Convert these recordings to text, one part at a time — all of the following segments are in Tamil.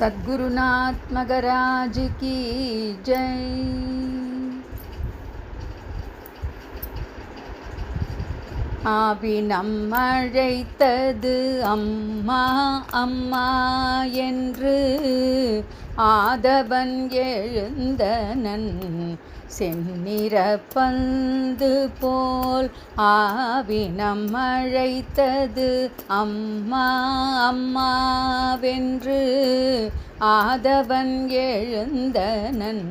சத்குருநாத் மகராஜ் கி ஜெய். ஆவினம் அழைத்தது அம்மா அம்மா என்று ஆதவன் எழுந்தனன் செந்நிற பந்து போல் ஆவினம் அழைத்தது அம்மா அம்மாவென்று. ஆதவன் எழுந்தனன்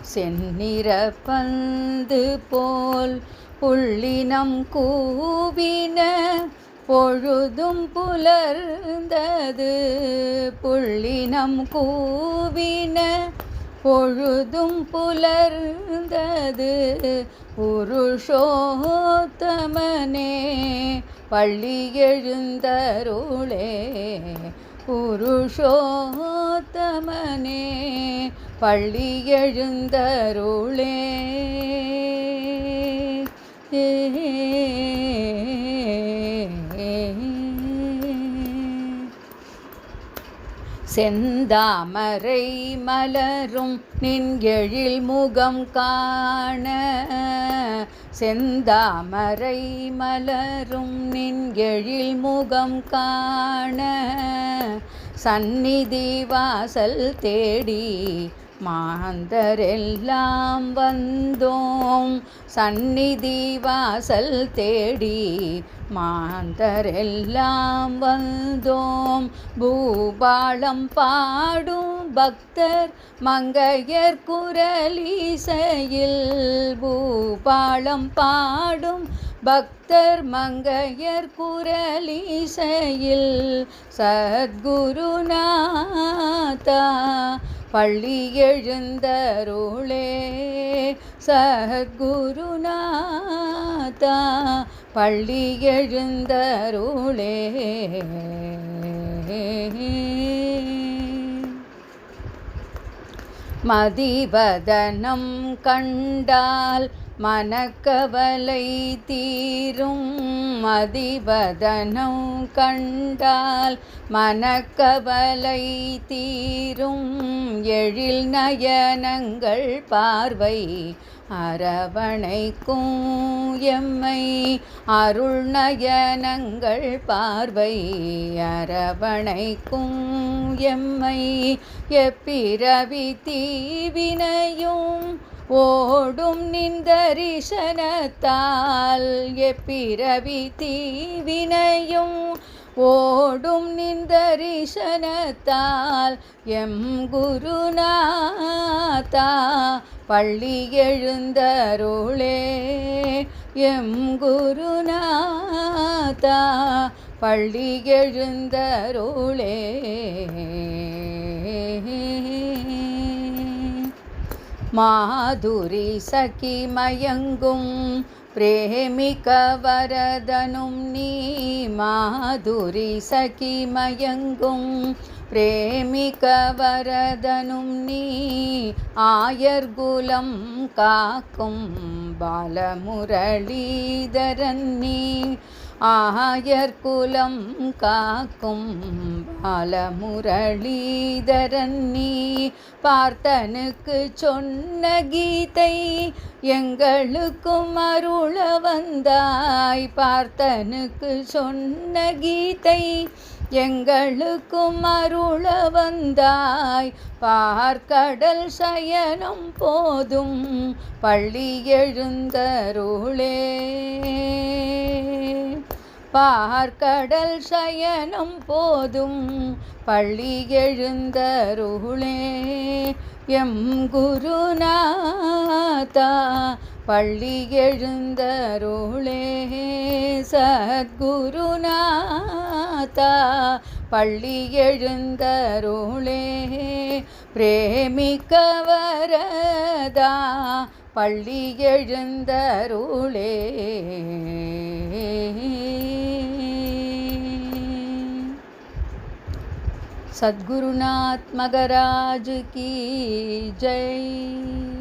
செந்நிற பந்து போல் புள்ளினம் கூவின பொழுதும் புலர்ந்தது புள்ளினம் கூவின பொழுதும் புலர்ந்தது. புருஷோத்தமனே பள்ளி எழுந்தருளே. புருஷோத்தமனே பள்ளி எழுந்தருளே. ஏ செந்தாமரை மலரும் நின் எழில் முகம் காண. செந்தாமரை மலரும் நின் எழில் முகம் காண. சந்நிதி வாசல் தேடி மாந்தரெல்லாம் வந்தோம். சந்நிதி வாசல் தேடி மாந்தரெல்லாம் வந்தோம். பூபாளம் பாடும் பக்தர் மங்கையர் குரலிசையில். பூபாளம் பாடும் பக்தர் மங்கையர் குரலிசையில். சத்குருநாதா பள்ளி எழுந்தருளே சகுருநாதா பள்ளி எழுந்தருளே. மதிவதனம் கண்டால் மனக்கவலை தீரும் மதிவதனம் கண்டால் மனக்கவலை தீரும் எழில் நயனங்கள் பார்வை அரவணைக்கும் எம்மை அருள் நயனங்கள் பார்வை அரவணைக்கும் எம்மை எப்பிறவி தீவினையும் ஓடும் நிந்தரிசனத்தால் எப்பிறவி தீவினையும் ஓடும் நிந்தரிசனத்தால் எம் குருநாதா பள்ளி எழுந்தருளே. எம் குருநாதா பள்ளி எழுந்தருளே. மாதுரி சகி மயங்கும் பிரேமிக வரதனும் நீ மாதுரி சகி மயங்கும் பிரேமிக வரதனும் நீ ஆயர்குலம் காக்கும் பாலமுரளீதரன் நீ. ஆயர்குலம் காக்கும் பாலமுரளீதரன் நீ. பார்த்தனுக்கு சொன்ன கீதை எங்களுக்கும் அருள வந்தாய். பார்த்தனுக்கு சொன்ன கீதை எங்களுக்கும் அருள வந்தாய். பார்க்கடல் சயனம் போதும் பள்ளி எழுந்தருளே. பார்க்கடல் சயனம் போதும் பள்ளி எழுந்தருளே. எம் குருநாதா பள்ளி எழுந்தருளே. சத்குருநாதா. பள்ளி எழுந்தருளே பிரேமிக்க வரதா பள்ளி எழுந்தருளே सद्गुरुनाथ मगराज की जय